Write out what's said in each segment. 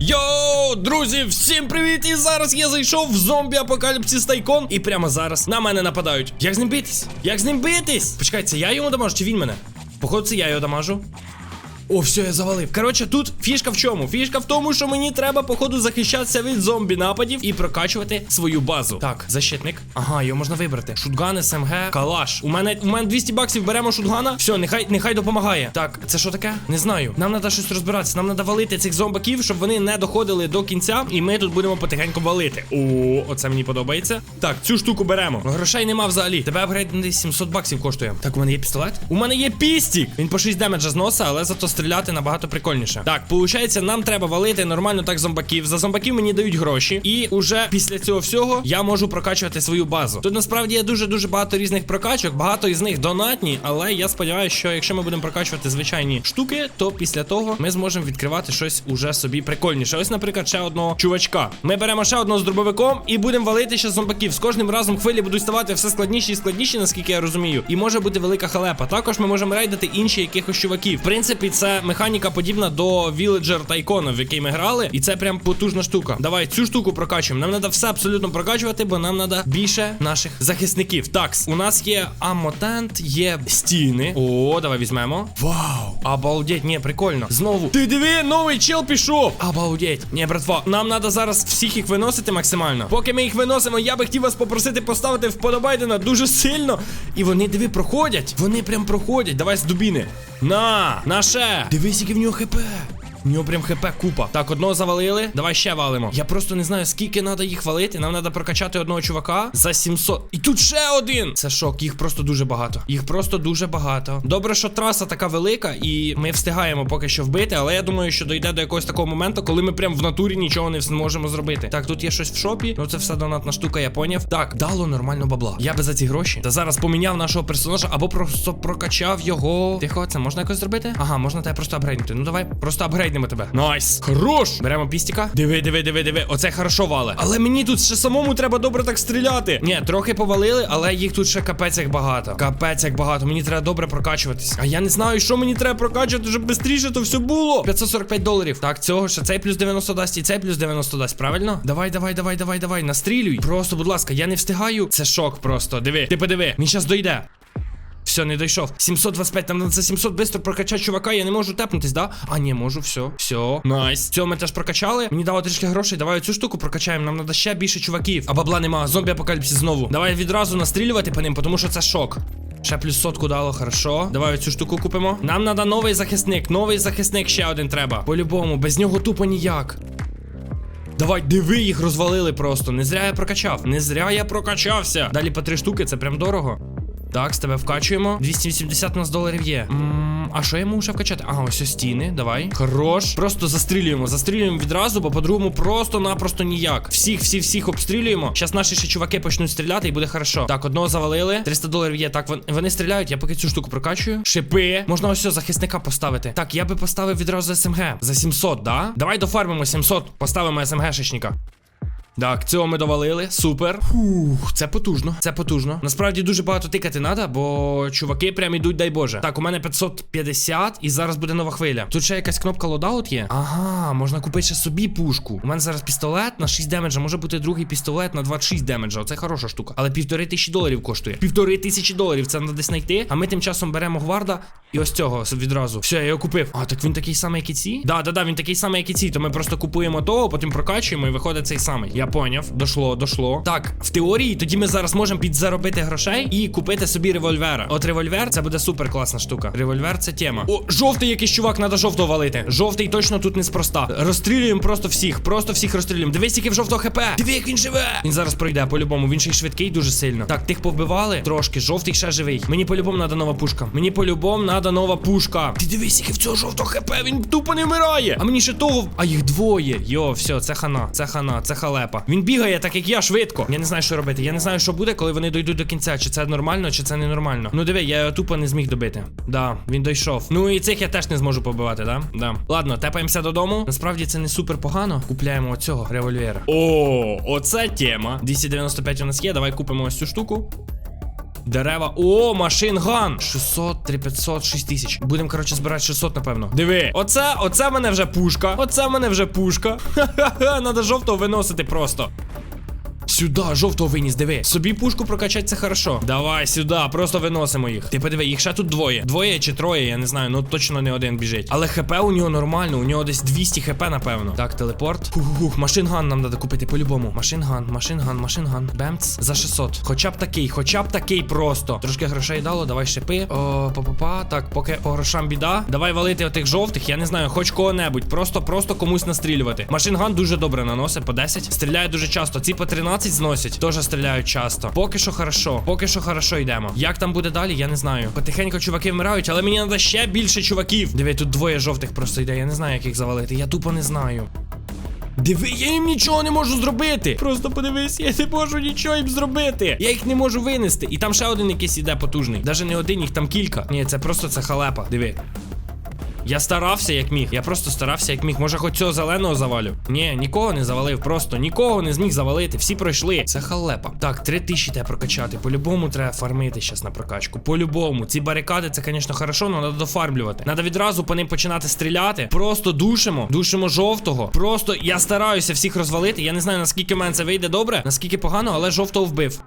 Йоу, друзі, всім привіт! І зараз я зайшов в зомбі апокаліпсис Тайкон, і прямо зараз на мене нападають. Як з ним битись? Як з ним битись? Почекайте, я йому дамажу, чи він мене? Походу, це я його дамажу. О, все, я завалив. Коротше, тут фішка в чому? Фішка в тому, що мені треба, походу, захищатися від зомбі нападів і прокачувати свою базу. Так, защитник. Ага, його можна вибрати. Шутган, СМГ, калаш. У мене у мене 200 баксів беремо шутгана. Все, нехай нехай допомагає. Так, це що таке? Не знаю. Нам треба щось розбиратися. Нам треба валити цих зомбаків, щоб вони не доходили до кінця. І ми тут будемо потихеньку валити. О, оце мені подобається. Так, цю штуку беремо. Грошей нема взагалі. Тебе апгрейд 700 баксів коштує. Так, у мене є пістолет. У мене є пістік. Він по 6 демеджа зноса, але зато стріляти набагато прикольніше. Так, получається, нам треба валити нормально так зомбаків. За зомбаків мені дають гроші. І уже після цього всього я можу прокачувати свою базу. Тут насправді є дуже-дуже багато різних прокачок, багато із них донатні, але я сподіваюся, що якщо ми будемо прокачувати звичайні штуки, то після того ми зможемо відкривати щось уже собі прикольніше. Ось, наприклад, ще одного чувачка. Ми беремо ще одного з дробовиком і будемо валити ще зомбаків. З кожним разом хвилі будуть ставати все складніші і складніші, наскільки я розумію. І може бути велика халепа. Також ми можемо рейдити інші якихось чуваків. В принципі, це механіка подібна до Villager Tycoon, в який ми грали. І це прям потужна штука. Давай цю штуку прокачуємо. Нам треба все абсолютно прокачувати, бо нам треба більше наших захисників. Так, у нас є амотент, є стіни. О, давай візьмемо. Вау! Обалдеть, ні, прикольно. Знову. Ти диви, новий чел пішов. Обалдеть. Ні, братва, нам треба зараз всіх їх виносити максимально. Поки ми їх виносимо, я би хотів вас попросити поставити вподобайдена дуже сильно. І вони диви проходять. Вони прям проходять. Давай з дубіни. На, наше. Дивись, який в нього хп. У нього прям хп купа. Так, одного завалили. Давай ще валимо. Я просто не знаю, скільки треба їх валити. Нам треба прокачати одного чувака за 700. І тут ще один. Це шок, їх просто дуже багато. Їх просто дуже багато. Добре, що траса така велика, і ми встигаємо поки що вбити, але я думаю, що дойде до якогось такого моменту, коли ми прям в натурі нічого не зможемо зробити. Так, тут є щось в шопі. Ну це все донатна штука, я поняв. Так, дало нормально бабла. Я би за ці гроші. Та зараз поміняв нашого персонажа або просто прокачав його. Тихо, це можна якось зробити? Ага, можна тебе просто апгрейднути. Ну давай, просто апгрейднемо тебе. Найс. Хорош. Беремо пістіка. Диви, диви, диви, диви. Оце хорошо вале. Але мені тут ще самому треба добре так стріляти. Ні, трохи повалили, але їх тут ще капець як багато. Капець як багато. Мені треба добре прокачуватись. А я не знаю, що мені треба прокачувати, щоб швидше то все було. 545 доларів. Так, цього ще цей плюс 90 дасть і цей плюс 90 дасть, правильно? Давай, давай, давай, давай, давай. Настрілюй. Просто, будь ласка, я не встигаю. Це шок просто. Диви, ти подиви. Він зараз дойде. Все, не дійшов. 725, там за 700 бистро прокачати чувака, я не можу тепнутись, да? А, ні, можу, все, все. Найс. Цього ми теж прокачали. Мені дало трішки грошей. Давай цю штуку прокачаємо. Нам треба ще більше чуваків. А бабла нема. Зомбі апокаліпсис знову. Давай відразу настрілювати по ним, тому що це шок. Ще плюс сотку дало, хорошо. Давай цю штуку купимо. Нам треба новий захисник. Новий захисник ще один треба. По-любому, без нього тупо ніяк. Давай, диви, їх розвалили просто. Не зря я прокачав. Не зря я прокачався. Далі по три штуки, це прям дорого. Так, з тебе вкачуємо. 280 у нас доларів є. М, а що я можу вкачати? Ага, ось стіни. Давай. Хорош. Просто застрілюємо. Застрілюємо відразу, бо по-другому просто-напросто ніяк. Всіх, всіх, всіх обстрілюємо. Зараз наші ще чуваки почнуть стріляти і буде хорошо. Так, одного завалили. 300 доларів є. Так, вон- вони стріляють. Я поки цю штуку прокачую. Шипи. Можна ось захисника поставити. Так, я би поставив відразу СМГ. За 700, да? Давай дофармимо 700. Поставимо СМГ-шечника. Так, цього ми довалили. Супер. Фух, це потужно. Це потужно. Насправді дуже багато тикати треба, бо чуваки прям ідуть, дай Боже. Так, у мене 550 і зараз буде нова хвиля. Тут ще якась кнопка лодаут є. Ага, можна купити ще собі пушку. У мене зараз пістолет на 6 демеджа, може бути другий пістолет на 26 демеджа. Оце хороша штука. Але півтори тисячі доларів коштує. Півтори тисячі доларів. Це треба десь знайти. А ми тим часом беремо гварда і ось цього відразу. Все, я його купив. А, так він такий самий, як і ці? Да, да, да, він такий самий, як і ці. То ми просто купуємо того, потім прокачуємо і виходить цей самий. Я поняв. Дошло, дошло. Так, в теорії, тоді ми зараз можемо підзаробити грошей і купити собі револьвера. От револьвер це буде супер класна штука. Револьвер це тема. О, жовтий якийсь чувак, треба жовтого валити. Жовтий точно тут неспроста. Розстрілюємо просто всіх, просто всіх розстрілюємо. Дивись, який в жовтого хп. Диви, як він живе. Він зараз пройде по-любому. Він ще й швидкий дуже сильно. Так, тих повбивали трошки. Жовтий ще живий. Мені по-любому треба нова пушка. Мені по-любому треба нова пушка. Ти дивись, який в цього жовтого хп. Він тупо не вмирає. А мені ще того. А їх двоє. Йо, все, це хана, це хана, це халепа. Він бігає так, як я, швидко. Я не знаю, що робити. Я не знаю, що буде, коли вони дойдуть до кінця. Чи це нормально, чи це ненормально. Ну диви, я його тупо не зміг добити. Да, він дійшов. Ну і цих я теж не зможу побивати, да? Да. Ладно, тепаємося додому. Насправді це не супер погано. Купляємо оцього револьвера. О, оце тема. 295 у нас є. Давай купимо ось цю штуку. Дерева. О, машинган. 600, 3500, 6000. Будемо, коротше, збирати 600, напевно. Диви. Оце, оце мене вже пушка. Оце мене вже пушка. Ха-ха-ха, надо жовтого виносити просто. Сюди, жовтого виніс, диви. Собі пушку прокачати це хорошо. Давай сюди, просто виносимо їх. Ти подиви, їх ще тут двоє. Двоє чи троє, я не знаю, ну точно не один біжить. Але хп у нього нормально, у нього десь 200 хп, напевно. Так, телепорт. Хух-хух, машинган нам треба купити по-любому. Машинган, машинган, машинган. Бемц за 600. Хоча б такий, хоча б такий просто. Трошки грошей дало, давай шипи. О, па-па-па. Так, поки по грошам біда. Давай валити отих жовтих, я не знаю, хоч кого-небудь. Просто, просто комусь настрілювати. Машинган дуже добре наносить по 10. Стріляє дуже часто. Ці по 13 зносять. Теж стріляють часто. Поки що хорошо. Поки що хорошо йдемо. Як там буде далі, я не знаю. Потихеньку чуваки вмирають, але мені треба ще більше чуваків. Диви, тут двоє жовтих просто йде. Я не знаю, як їх завалити. Я тупо не знаю. Диви, я їм нічого не можу зробити. Просто подивись, я не можу нічого їм зробити. Я їх не можу винести. І там ще один якийсь іде потужний. Даже не один, їх там кілька. Ні, це просто це халепа. Диви. Я старався як міг. Я просто старався як міг. Може, хоч цього зеленого завалю? Ні, нікого не завалив. Просто нікого не зміг завалити. Всі пройшли. Це халепа. Так, три тисячі треба прокачати. По-любому треба фармити щас на прокачку. По-любому. Ці барикади, це, звісно, хорошо, але треба дофармлювати. Треба відразу по ним починати стріляти. Просто душимо. Душимо жовтого. Просто я стараюся всіх розвалити. Я не знаю, наскільки в мене це вийде добре, наскільки погано, але жовтого вбив.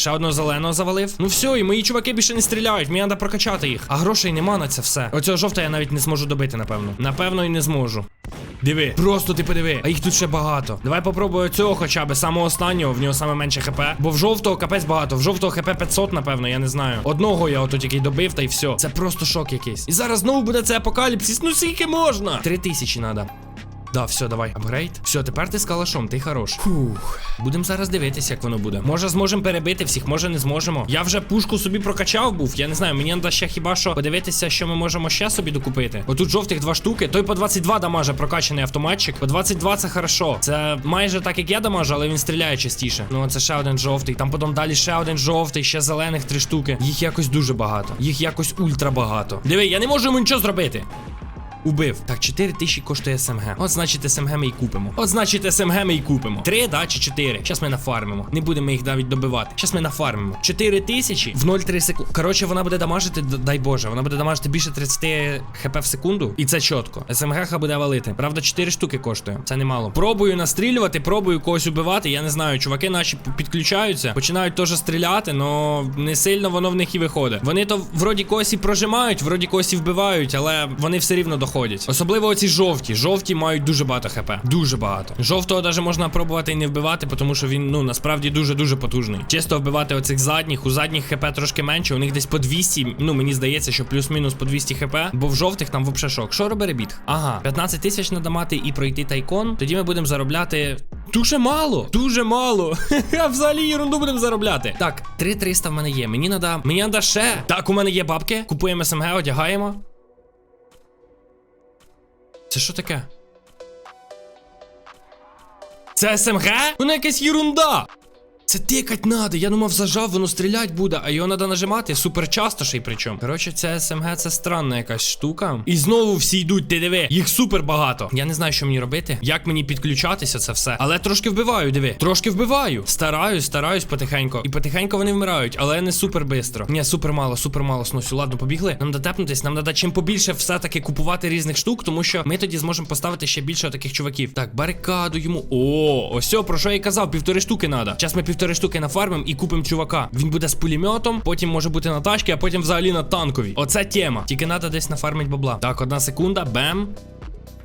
Ще одного зеленого завалив. Ну все, і мої чуваки більше не стріляють. Мені треба прокачати їх. А грошей нема на це все. Оцього жовта я навіть не зможу добити, напевно. Напевно, і не зможу. Диви, просто ти подиви, а їх тут ще багато. Давай попробую цього хоча б самого останнього, в нього саме менше хп. Бо в жовтого капець багато. В жовтого хп 500, напевно, я не знаю. Одного я ото тільки добив, та й все. Це просто шок якийсь. І зараз знову буде цей апокаліпсис. Ну скільки можна? Три тисячі треба. Да, все, давай, апгрейд. Все, тепер ти з калашом, ти хорош. Фух. Будемо зараз дивитися, як воно буде. Може, зможемо перебити всіх, може не зможемо. Я вже пушку собі прокачав був. Я не знаю, мені треба ще хіба що подивитися, що ми можемо ще собі докупити. Отут жовтих два штуки. Той по 22 дамаже прокачаний автоматчик. По 22 це хорошо. Це майже так, як я дамажу, але він стріляє частіше. Ну, це ще один жовтий. Там потім далі ще один жовтий, ще зелених три штуки. Їх якось дуже багато. Їх якось ультра багато. Диви, я не можу йому нічого зробити. Убив. Так, 4 тисячі коштує СМГ. От значить СМГ ми і купимо. От значить СМГ ми і купимо. Три, да, чи 4. Щас ми нафармимо. Не будемо їх навіть добивати. Щас ми нафармимо. 4 тисячі в 0,3 секунди. Коротше, вона буде дамажити, дай Боже, вона буде дамажити більше 30 хп в секунду. І це чітко. СМГ буде валити. Правда, 4 штуки коштує. Це немало. Пробую настрілювати, пробую когось убивати. Я не знаю, чуваки наші підключаються, починають теж стріляти, но не сильно воно в них і виходить. Вони то вроді когось і прожимають, вроді когось і вбивають, але вони все рівно доходять. Особливо оці жовті. Жовті мають дуже багато хп. Дуже багато. Жовтого навіть можна пробувати і не вбивати, тому що він ну насправді дуже дуже потужний. Чисто вбивати оцих задніх. У задніх хп трошки менше. У них десь по 200. Ну мені здається, що плюс-мінус по 200 хп. Бо в жовтих там взагалі шок. Що робить ребіт? Ага, 15 тисяч треба мати і пройти тайкон. Тоді ми будемо заробляти. Дуже мало, дуже мало. Взагалі ерунду будемо заробляти. Так, 3300 в мене є. Мені надо. Мені надо ще. Так, у мене є бабки. Купуємо СМГ, одягаємо. Це що таке? Це СМГ? Вона якась єрунда. Це тикать надо. Я думав, зажав, воно стрілять буде, а його треба нажимати супер часто ще й причому. Коротше, це СМГ це странна якась штука. І знову всі йдуть, ти диви. Їх супер багато. Я не знаю, що мені робити, як мені підключатися це все. Але трошки вбиваю, диви. Трошки вбиваю. Стараюсь, стараюсь потихеньку. І потихеньку вони вмирають, але не супер бистро. Ні, супер мало, супер мало сносю. Ладно, побігли. Нам треба тепнутись, нам треба чим побільше все-таки купувати різних штук, тому що ми тоді зможемо поставити ще більше таких чуваків. Так, барикаду йому. О, ось про що я й казав, півтори штуки треба. Зараз ми півтори штуки нафармимо і купимо чувака. Він буде з пулеметом, потім може бути на тачці, а потім взагалі на танковій. Оце тема. Тільки треба десь нафармить бабла. Так, одна секунда, бем.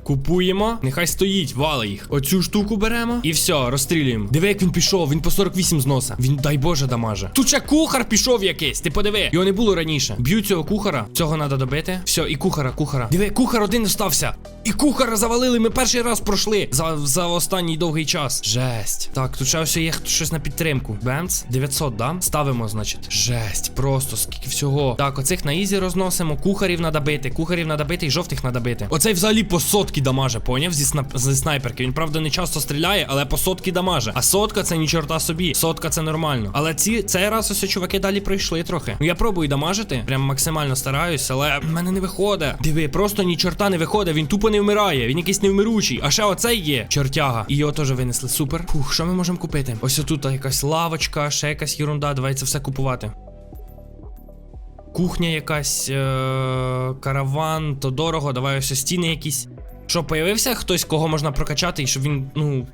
Купуємо, нехай стоїть, вали їх. Оцю штуку беремо і все, розстрілюємо. Диви, як він пішов, він по 48 зноса. Він, дай Боже, дамаже. Тут ще кухар пішов якийсь. Ти подиви, його не було раніше. Б'ю цього кухара. Цього треба добити. Все, і кухара, кухара. Диви, кухар один остався. І кухара завалили. Ми перший раз пройшли за, за останній довгий час. Жесть. Так, тут ще ось є щось на підтримку. Бемц, 900, да? Ставимо, значить. Жесть, просто скільки всього. Так, оцих на ізі розносимо. Кухарів треба бити. Кухарів треба бити і жовтих треба бити. Оцей взагалі по сотки дамаже, поняв? Зі, снап... зі снайперки. Він, правда, не часто стріляє, але по сотки дамаже. А сотка це ні чорта собі. Сотка це нормально. Але ці цей раз ось чуваки далі пройшли трохи. Ну я пробую дамажити. Прям максимально стараюсь, але в мене не виходить. Диви, просто ні чорта не виходить. Він тупо не вмирає. Він якийсь невмиручий. А ще оцей є. Чортяга. І його теж винесли. Супер. Фух, що ми можемо купити? Ось отут якась лавочка, ще якась ерунда. Давай це все купувати. кухня якась, е- караван, то дорого, давай ось стіни якісь. Що, появився хтось, кого можна прокачати, і щоб він, ну,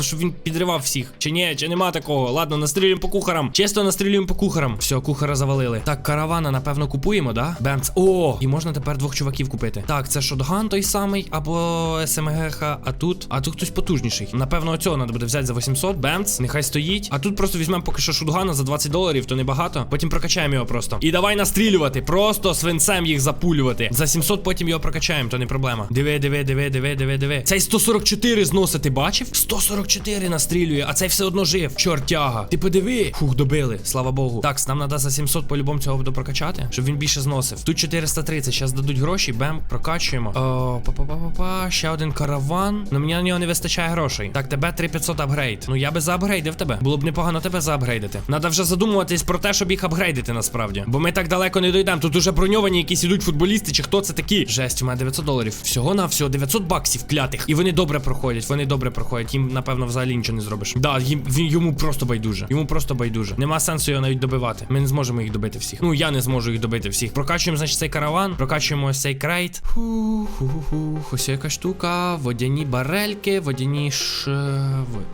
щоб він підривав всіх? Чи ні, чи нема такого? Ладно, настрілюємо по кухарам. Чисто настрілюємо по кухарам. Все, кухара завалили. Так, каравана, напевно, купуємо, да? Бемц. О! І можна тепер двох чуваків купити. Так, це шотган той самий, або СМГХ, а тут. А тут хтось потужніший. Напевно, оцього треба буде взяти за 800. Бемц, нехай стоїть. А тут просто візьмемо поки що шотгана за 20 доларів, то небагато. Потім прокачаємо його просто. І давай настрілювати. Просто свинцем їх запулювати. За 700 потім його прокачаємо, то не проблема. Диви, диви, диви, диви, диви, диви. Цей 144 зносити, бачив? 144 настрілює, а цей все одно жив. Чортяга. Ти подиви. Фух, добили, слава Богу. Так, нам треба за 700 по-любому цього буду прокачати, щоб він більше зносив. Тут 430, зараз дадуть гроші, бем, прокачуємо. О, па-па-па-па-па, ще один караван. Ну мені на нього не вистачає грошей. Так, тебе 3500 апгрейд. Ну я би заапгрейдив тебе. Було б непогано тебе заапгрейдити. Надо вже задумуватись про те, щоб їх апгрейдити насправді. Бо ми так далеко не дійдемо. Тут уже броньовані якісь ідуть футболісти, чи хто це такі. Жесть, у мене 900 доларів. Всього на всього 900 баксів клятих. І вони добре проходять. Вони добре проходять. Їм, напевно, взагалі нічого не зробиш. Да, їм він йому просто байдуже. Йому просто байдуже. Нема сенсу його навіть добивати. Ми не зможемо їх добити всіх. Ну я не зможу їх добити всіх. Прокачуємо, значить, цей караван, прокачуємо ось цей крейт. Фу-ху-ху. Ось яка штука. Водяні барельки, водяні ш.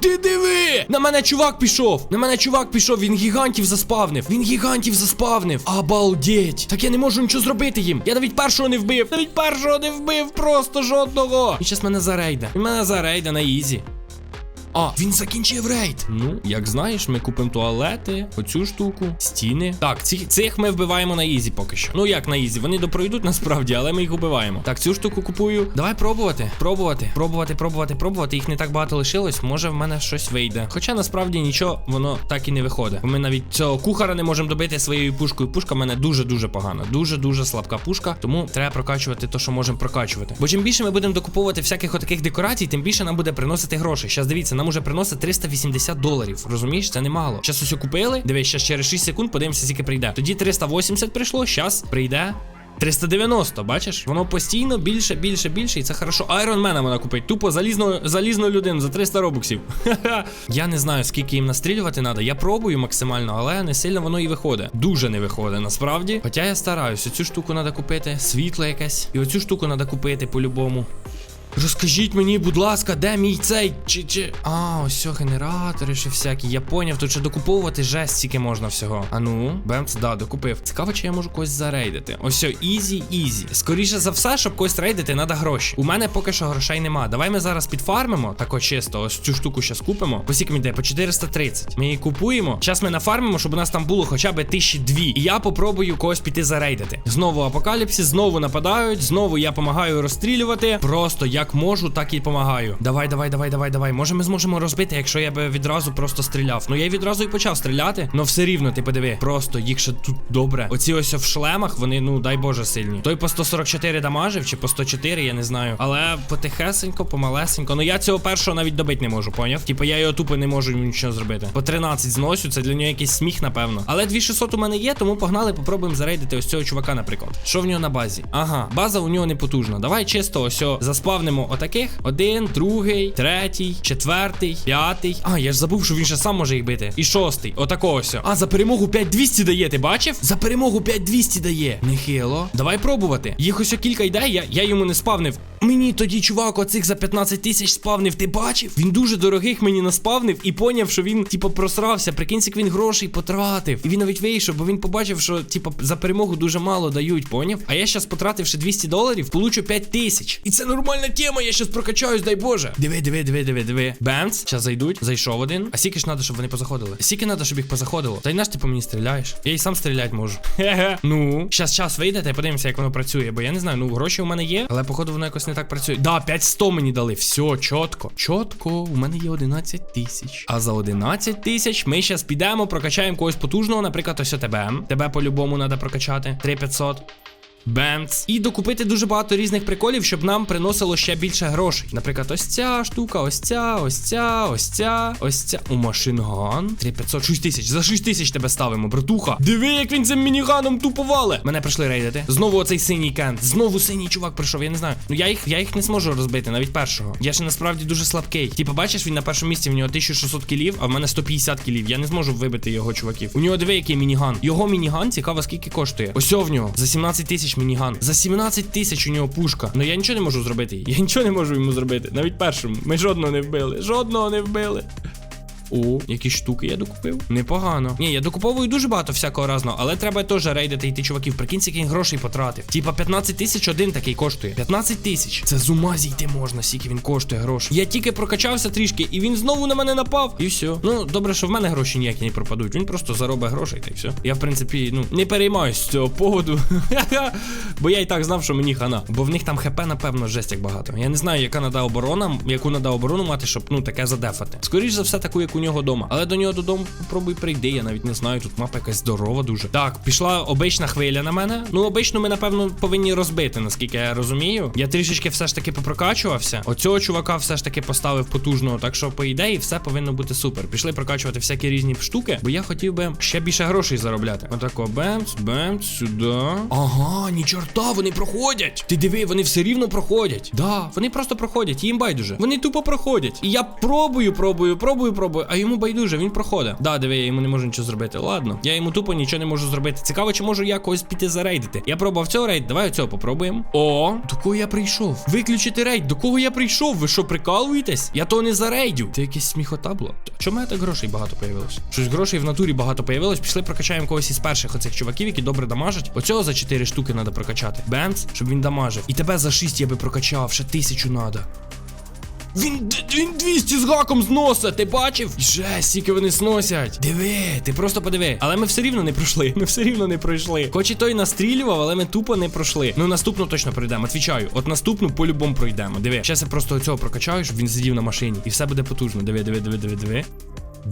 Ти диви! На мене чувак пішов! На мене чувак пішов, він гігантів заспавнив. Він гігантів заспавнив. Обалдеть! Так я не можу нічого зробити їм. Я навіть першого не вбив. Навіть першого не вбив, просто жодного. Він зараз мене зарейде. Він мене зарейде на ізі. А, він закінчив рейд. Ну, як знаєш, ми купимо туалети, оцю штуку, стіни. Так, ці, цих ми вбиваємо на ізі поки що. Ну як на ізі? Вони допройдуть насправді, але ми їх убиваємо. Так, цю штуку купую. Давай пробувати. Пробувати, пробувати, пробувати, пробувати. Їх не так багато лишилось. Може в мене щось вийде. Хоча насправді нічого, воно так і не виходить. Ми навіть цього кухара не можемо добити своєю пушкою. Пушка в мене дуже-дуже погана. Дуже-дуже слабка пушка. Тому треба прокачувати те, що можемо прокачувати. Бо чим більше ми будемо докуповувати всяких отаких декорацій, тим більше нам буде приносити грошей. Щас дивіться, нам уже приносить 380 доларів. Розумієш, це немало. Щас усе купили. Дивись, щас через 6 секунд подивимося, скільки прийде. Тоді 380 прийшло, щас прийде. 390, бачиш? Воно постійно більше, більше, більше, і це хорошо. Айронмена вона купить. Тупо залізну, залізну людину за 300 робоксів. Я не знаю, скільки їм настрілювати треба. Я пробую максимально, але не сильно воно і виходить. Дуже не виходить, насправді. Хоча я стараюся. Цю штуку треба купити, світло якесь. І оцю штуку треба купити по-любому. Розкажіть мені, будь ласка, де мій цей чи чи. А, ось генератори ще всякі. Я поняв, тут ще докуповувати жесть стільки можна всього. А ну, бемц, да, докупив. Цікаво, чи я можу когось зарейдити. Ось все, ізі, ізі. Скоріше за все, щоб когось рейдити, треба гроші. У мене поки що грошей нема. Давай ми зараз підфармимо, тако чисто, ось цю штуку ще купимо. По скільки йде? По 430. Ми її купуємо. Зараз ми нафармимо, щоб у нас там було хоча б тисячі дві. І я попробую когось піти зарейдити. Знову апокаліпсис, знову нападають, знову я допомагаю розстрілювати. Просто як можу, так і допомагаю. Давай, давай, давай, давай, давай. Може, ми зможемо розбити, якщо я би відразу просто стріляв. Ну я й відразу і почав стріляти, але все рівно, ти подиви. Просто їх ще тут добре. Оці ось в шлемах, вони, ну дай Боже, сильні. Той по 144 дамажив, чи по 104, я не знаю. Але потихесенько, помалесенько. Ну я цього першого навіть добити не можу, поняв? Типу я його тупо не можу нічого зробити. По 13 зносю, це для нього якийсь сміх, напевно. Але 2600 у мене є, тому погнали, попробуємо зарейдити ось цього чувака, наприклад. Що в нього на базі? Ага, база у нього не потужна. Давай чисто ось о, заспавнимо отаких. Один, другий, третій, четвертий, п'ятий. А, я ж забув, що він ще сам може їх бити. І шостий. Отако ось. А, за перемогу 5200 дає, ти бачив? За перемогу 5200 дає. Нехило. Давай пробувати. Їх ось кілька йде, я, я йому не спавнив. Мені тоді, чувак, оцих за 15 тисяч спавнив, ти бачив? Він дуже дорогих мені наспавнив і поняв, що він, типу, просрався. Прикинь, як він грошей потратив. І він навіть вийшов, бо він побачив, що, типу, за перемогу дуже мало дають, поняв? А я щас потративши 200 доларів, получу 5 тисяч. І це нормальна тема, я щас прокачаюсь, дай Боже. Диви, диви, диви, диви, диви. Бемц, щас зайдуть, зайшов один. А скільки ж треба, щоб вони позаходили? Скільки треба, щоб їх позаходило? Та й наш ти по мені стріляєш. Я і сам стріляти можу. Хе-хе. Ну, щас час вийде, та й подивимося, як воно працює. Бо я не знаю, ну гроші у мене є, але походу воно якось не так працює. Да, 5100 мені дали. Все, чітко. Чітко, у мене є 11 тисяч. А за 11 тисяч ми щас підемо, прокачаємо когось потужного, наприклад, ось тебе. Тебе по-любому треба прокачати. 3500. Бемц. І докупити дуже багато різних приколів, щоб нам приносило ще більше грошей. Наприклад, ось ця штука, ось ця, ось ця, ось ця, ось ця. У машинган. 3500, 6 тисяч. За 6 тисяч тебе ставимо, братуха. Диви, як він цим мініганом туповали. Мене прийшли рейдити. Знову оцей синій кент. Знову синій чувак прийшов. Я не знаю. Ну я їх, я їх не зможу розбити, навіть першого. Я ще насправді дуже слабкий. Типа, бачиш, він на першому місці в нього 1600 кілів, а в мене 150 кілів. Я не зможу вибити його чуваків. У нього диви, який мініган. Його мініган цікаво, скільки коштує. Ось в нього. За 17 тисяч мініган. За 17 тисяч у нього пушка. Ну я нічого не можу зробити. Я нічого не можу йому зробити. Навіть першому. Ми жодного не вбили. Жодного не вбили. О, які штуки я докупив. Непогано. Ні, я докуповую дуже багато всякого разного, але треба теж рейдити йти чуваків. Прикинь, скільки він грошей потратив. Типа 15 тисяч один такий коштує. 15 тисяч. Це з ума зійти можна, скільки він коштує грошей. Я тільки прокачався трішки, і він знову на мене напав. І все. Ну, добре, що в мене гроші ніякі не пропадуть. Він просто заробить грошей, та й все. Я, в принципі, ну, не переймаюсь з цього поводу. Бо я і так знав, що мені хана. Бо в них там хп, напевно, жесть як багато. Я не знаю, яка нада оборона, яку нада оборону мати, щоб ну таке задефати. Скоріш за все, таку, як у нього вдома. Але до нього додому попробуй прийди. Я навіть не знаю. Тут мапа якась здорова дуже. Так, пішла обична хвиля на мене. Ну, обичну ми, напевно, повинні розбити, наскільки я розумію. Я трішечки все ж таки попрокачувався. Оцього чувака все ж таки поставив потужного. Так що, по ідеї, все повинно бути супер. Пішли прокачувати всякі різні штуки, бо я хотів би ще більше грошей заробляти. Отако, бемц, бемц, сюди. Ага, ні чорта, вони проходять. Ти диви, вони все рівно проходять. Да, вони просто проходять, їм байдуже. Вони тупо проходять. І я пробую, пробую, пробую, пробую, а йому байдуже, він проходить. Да, диви, я йому не можу нічого зробити. Ладно, я йому тупо нічого не можу зробити. Цікаво, чи можу я когось піти зарейдити. Я пробував цього рейд, давай оцього попробуємо. О, до кого я прийшов? Виключити рейд, до кого я прийшов? Ви що, прикалуєтесь? Я того не зарейдю. Це якась сміхота була. Чому мене так грошей багато появилось? Щось грошей в натурі багато появилось. Пішли прокачаємо когось із перших оцих чуваків, які добре дамажать. Оцього за 4 штуки треба прокачати. Бемц, щоб він дамажив. І тебе за 6 я би прокачав, ще тисячу надо. Він, він 200 з гаком зносить, ти бачив? Жесть, скільки вони сносять. Диви, ти просто подиви. Але ми все рівно не пройшли. Ми все рівно не пройшли. Хоч і той настрілював, але ми тупо не пройшли. Ну наступну точно пройдемо. Отвічаю. От наступну по-любому пройдемо. Диви. Зараз я просто цього прокачаю, щоб він сидів на машині. І все буде потужно. Диви, диви, диви, диви, диви.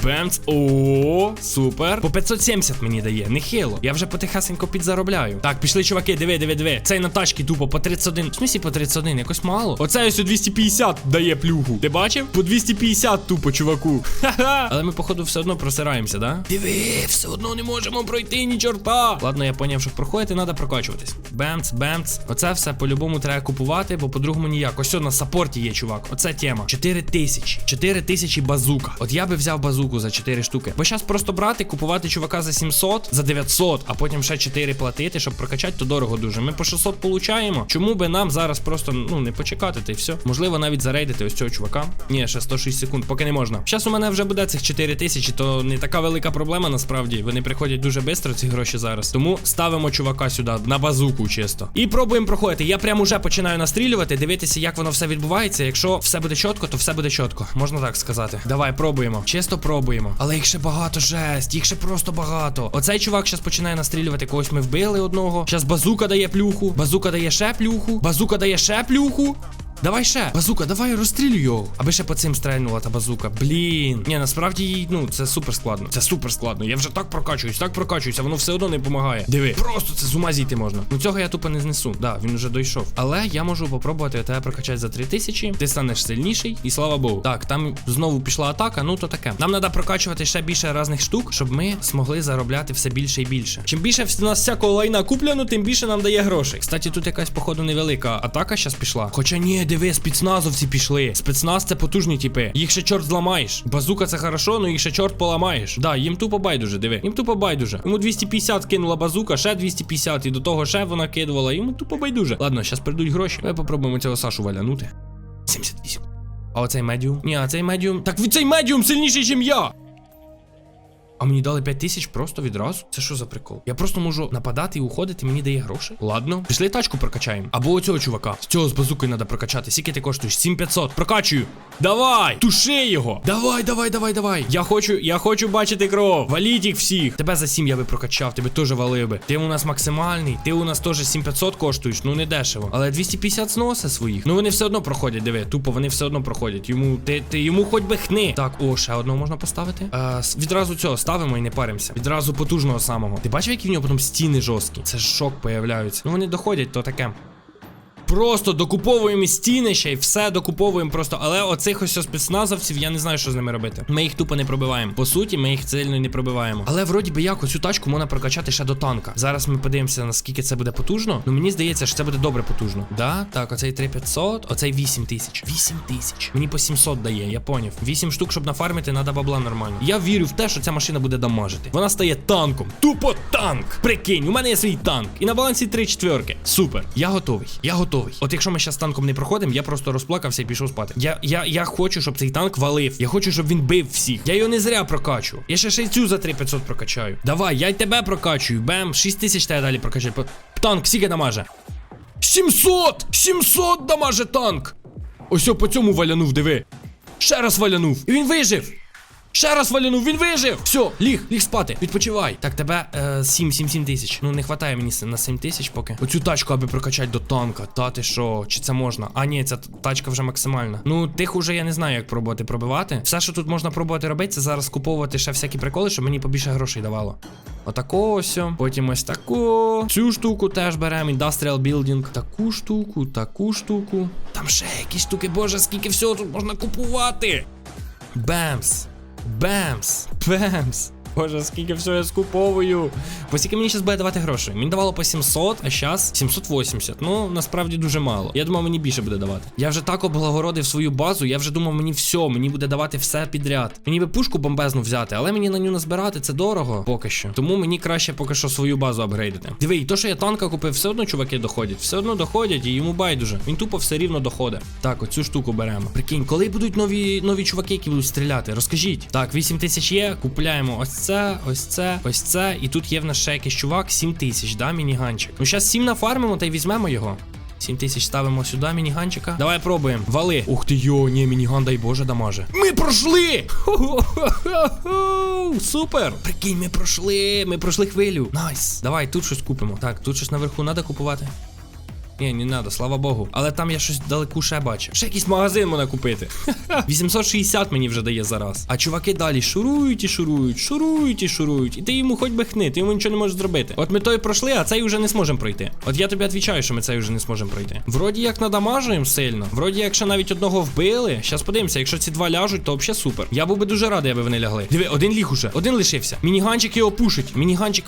Бемц. О, супер. По 570 мені дає. Нехило. Я вже потихесенько підзаробляю. Так, пішли, чуваки, диви, диви, диви. Цей на тачки тупо по 31. В смісі по 31, якось мало. Оце ось у 250 дає плюху. Ти бачив? По 250 тупо, чуваку. Ха-ха. Але ми, походу, все одно просираємося, да? Диви, все одно не можемо пройти ні чорта. Ладно, я поняв, що проходити, треба прокачуватись. Бемц, бемц. Оце все по-любому треба купувати, бо по-другому ніяк. Ось на саппорті є, чувак. Оце тема. 4 тисячі. 4 тисячі базука. От я би взяв базуку за 4 штуки. Бо зараз просто брати, купувати чувака за 700, за 900, а потім ще 4 платити, щоб прокачати, то дорого дуже. Ми по 600 получаємо. Чому би нам зараз просто ну не почекати, та й все. Можливо, навіть зарейдити ось цього чувака. Ні, ще 106 секунд, поки не можна. Зараз у мене вже буде цих 4 тисячі, то не така велика проблема насправді. Вони приходять дуже швидко, ці гроші зараз. Тому ставимо чувака сюди на базуку чисто. І пробуємо проходити. Я прямо вже починаю настрілювати, дивитися, як воно все відбувається. Якщо все буде чітко, то все буде чітко. Можна так сказати. Давай, пробуємо. Чисто пробуємо. Але їх ще багато, жесть, їх ще просто багато. Оцей чувак зараз починає настрілювати. Когось ми вбили одного. Зараз базука дає плюху. Базука дає ще плюху. Базука дає ще плюху. Давай ще. Базука, давай розстрілюй його. Аби ще по цим стрельнула та базука. Блін. Ні, насправді, їй, ну, це супер складно. Це супер складно. Я вже так прокачуюсь, так прокачуюсь, а воно все одно не допомагає. Диви, просто це з ума зійти можна. Ну цього я тупо не знесу. Да, він вже дійшов. Але я можу попробувати тебе прокачати за 3000. Ти станеш сильніший, і слава Богу. Так, там знову пішла атака, ну то таке. Нам треба прокачувати ще більше різних штук, щоб ми змогли заробляти все більше і більше. Чим більше в нас всякого лайна куплено, тим більше нам дає грошей. Кстати, тут якась, походу, невелика атака зараз пішла. Хоча ні, диви, спецназовці пішли. Спецназ це потужні типи. Їх ще чорт зламаєш. Базука це хорошо, ну їх ще чорт поламаєш. Да, їм тупо байдуже, диви. Їм тупо байдуже. Йому 250 кинула базука, ще 250, і до того ще вона кидувала. Йому тупо байдуже. Ладно, зараз прийдуть гроші. Давай попробуємо цього Сашу валянути. 78. А оцей медіум? Ні, а цей медіум. Так цей медіум сильніший, ніж я. А мені дали 5 тисяч просто відразу. Це що за прикол? Я просто можу нападати і уходити, мені дає гроші. Ладно, пішли тачку прокачаємо. Або оцього чувака. З цього з базукою треба прокачати. Скільки ти коштуєш? 7500. Прокачую. Давай! Туши його! Давай, давай, давай, давай. Я хочу, я хочу бачити кров. Валіть їх всіх. Тебе за 7 я би прокачав, тебе теж валив би. Ти у нас максимальний, ти у нас теж 7500 коштуєш, ну не дешево. Але 250 зноси своїх. Ну вони все одно проходять, диви. Тупо вони все одно проходять. Йому ти, ти йому хоч би хни. Так, о, ще одного можна поставити. Е, с- відразу цього ставимо. і не паримося. Відразу потужного самого. Ти бачив, які в нього потім стіни жорсткі? Це ж шок появляються. Ну вони доходять, то таке. Просто докуповуємо стіни ще й все докуповуємо просто. Але оцих ось спецназовців я не знаю, що з ними робити. Ми їх тупо не пробиваємо. По суті, ми їх сильно не пробиваємо. Але вроді би як оцю тачку можна прокачати ще до танка. Зараз ми подивимося, наскільки це буде потужно. Ну мені здається, що це буде добре потужно. Да, так, оцей 3500, оцей 8000. 8000. Мені по 700 дає, я поняв. 8 штук, щоб нафармити, треба бабла нормально. Я вірю в те, що ця машина буде дамажити. Вона стає танком. Тупо танк. Прикинь, у мене є свій танк. І на балансі 3 четверки. Супер. Я готовий. Я готовий. От якщо ми зараз танком не проходимо, я просто розплакався і пішов спати. Я, я, я хочу, щоб цей танк валив. Я хочу, щоб він бив всіх. Я його не зря прокачу. Я ще ще й цю за 3500 прокачаю. Давай, я й тебе прокачую. Бем, 6000 тебе далі прокачаю. Танк скільки дамаже? 700! 700 дамаже танк! Ось по цьому валянув, диви. Ще раз валянув. І він вижив. Ще раз валянув, він вижив! Все, ліг, ліг спати, відпочивай. Так, тебе е, 7, 7, 7 тисяч. Ну не хватає мені на 7 тисяч поки. Оцю тачку, аби прокачати до танка. Та ти що? Чи це можна? А ні, ця тачка вже максимальна. Ну, тих уже я не знаю, як пробувати пробивати. Все, що тут можна пробувати робити, це зараз куповувати ще всякі приколи, щоб мені побільше грошей давало. Отако ось. Потім ось таку. Цю штуку теж беремо. Industrial Building. Таку штуку, таку штуку. Там ще якісь штуки, боже, скільки всього тут можна купувати. Бемс. Бемс. Бемс. Боже, скільки всього я скуповую. Бо скільки мені зараз буде давати грошей? Мені давало по 700, а зараз 780. Ну, насправді дуже мало. Я думав, мені більше буде давати. Я вже так облагородив свою базу, я вже думав, мені все, мені буде давати все підряд. Мені би пушку бомбезну взяти, але мені на ню назбирати це дорого поки що. Тому мені краще поки що свою базу апгрейдити. Диви, і то, що я танка купив, все одно чуваки доходять. Все одно доходять, і йому байдуже. Він тупо все рівно доходить. Так, оцю штуку беремо. Прикинь, коли будуть нові нові чуваки, які будуть стріляти? Розкажіть. Так, 8 тисяч є, купляємо ось це, ось це, ось це. І тут є в нас ще якийсь чувак, 7 тисяч, да, мініганчик. Ну, зараз 7 нафармимо та й візьмемо його. 7 тисяч ставимо сюди, мініганчика. Давай пробуємо. Вали. Ух ти йо, ні, мініган, дай Боже, дамаже. Ми пройшли! Супер! Прикинь, ми пройшли, ми пройшли хвилю. Найс. Давай, тут щось купимо. Так, тут щось наверху треба купувати. Ні, не треба, слава Богу. Але там я щось далеку ще бачив. Ще якийсь магазин можна купити. 860 мені вже дає зараз. А чуваки далі шурують і шурують, шурують і шурують. І ти йому хоч би хни, ти йому нічого не можеш зробити. От ми той пройшли, а цей вже не зможемо пройти. От я тобі відвічаю, що ми цей вже не зможемо пройти. Вроді як надамажуємо сильно. Вроді, якщо навіть одного вбили. Щас подивимося, якщо ці два ляжуть, то взагалі супер. Я був би дуже радий, аби вони лягли. Диви, один ліг уже, один лишився. Мініганчик його пушить. Мініганчик.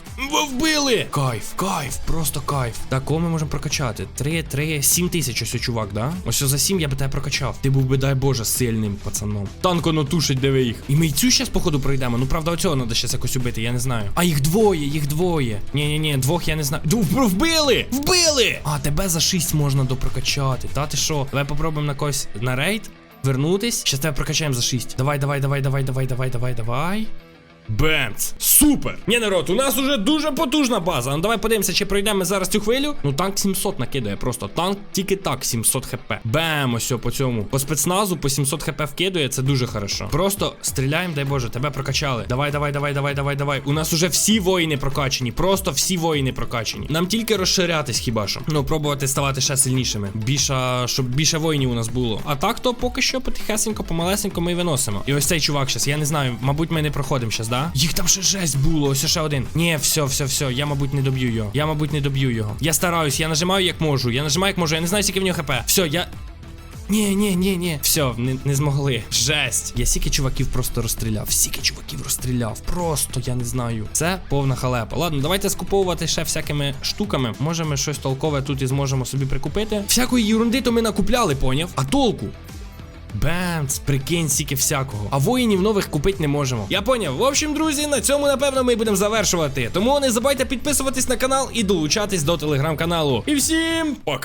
Вбили! Кайф, кайф, просто кайф. Так, кого ми можемо прокачати? 3, 3, 7 тисяч ось чувак, да? Ось за 7 я би тебе прокачав. Ти був би, дай Боже, сильним пацаном. Танк воно тушить, диви їх. І ми цю щас, походу, пройдемо. Ну, правда, оцього треба щас якось убити, я не знаю. А їх двоє, їх двоє. Ні, ні, ні, двох я не знаю. Ду, вбили! Вбили! А, тебе за 6 можна допрокачати. Та ти що? Давай попробуємо на когось на рейд. Вернутись. Щас тебе прокачаємо за 6. Давай, давай, давай, давай, давай, давай, давай, давай. Бемц! Супер! Ні, народ, у нас уже дуже потужна база. Ну давай подивимося, чи пройдемо зараз цю хвилю. Ну танк 700 накидає, просто танк тільки так 700 хп. Бем, ось по цьому. По спецназу по 700 хп вкидує, це дуже хорошо. Просто стріляємо, дай Боже, тебе прокачали. Давай, давай, давай, давай, давай, давай. У нас уже всі воїни прокачені. Просто всі воїни прокачені. Нам тільки розширятись хіба що. Ну, пробувати ставати ще сильнішими. Більше, щоб більше воїнів у нас було. А так, то поки що потихесенько, помалесенько ми виносимо. І ось цей чувак щас, я не знаю, мабуть, ми не проходимо щас? Їх там ще жесть було, ось ще один. Ні, все, все, все. Я, мабуть, не доб'ю його. Я, мабуть, не доб'ю його. Я стараюсь, я нажимаю як можу. Я нажимаю як можу. Я не знаю, скільки в нього хп. Все, я. Ні, ні, ні, ні. Все, не, не змогли. Жесть. Я стільки чуваків просто розстріляв. Стільки чуваків розстріляв. Просто я не знаю. Це повна халепа. Ладно, давайте скуповувати ще всякими штуками. Може, ми щось толкове тут і зможемо собі прикупити. Всякої ерунди то ми накупляли, поняв? А толку? Бемц, прикинь, стільки всякого. А воїнів нових купити не можемо. Я поняв. В общем, друзі, на цьому напевно ми будемо завершувати. Тому не забувайте підписуватись на канал і долучатись до телеграм-каналу. І всім пока!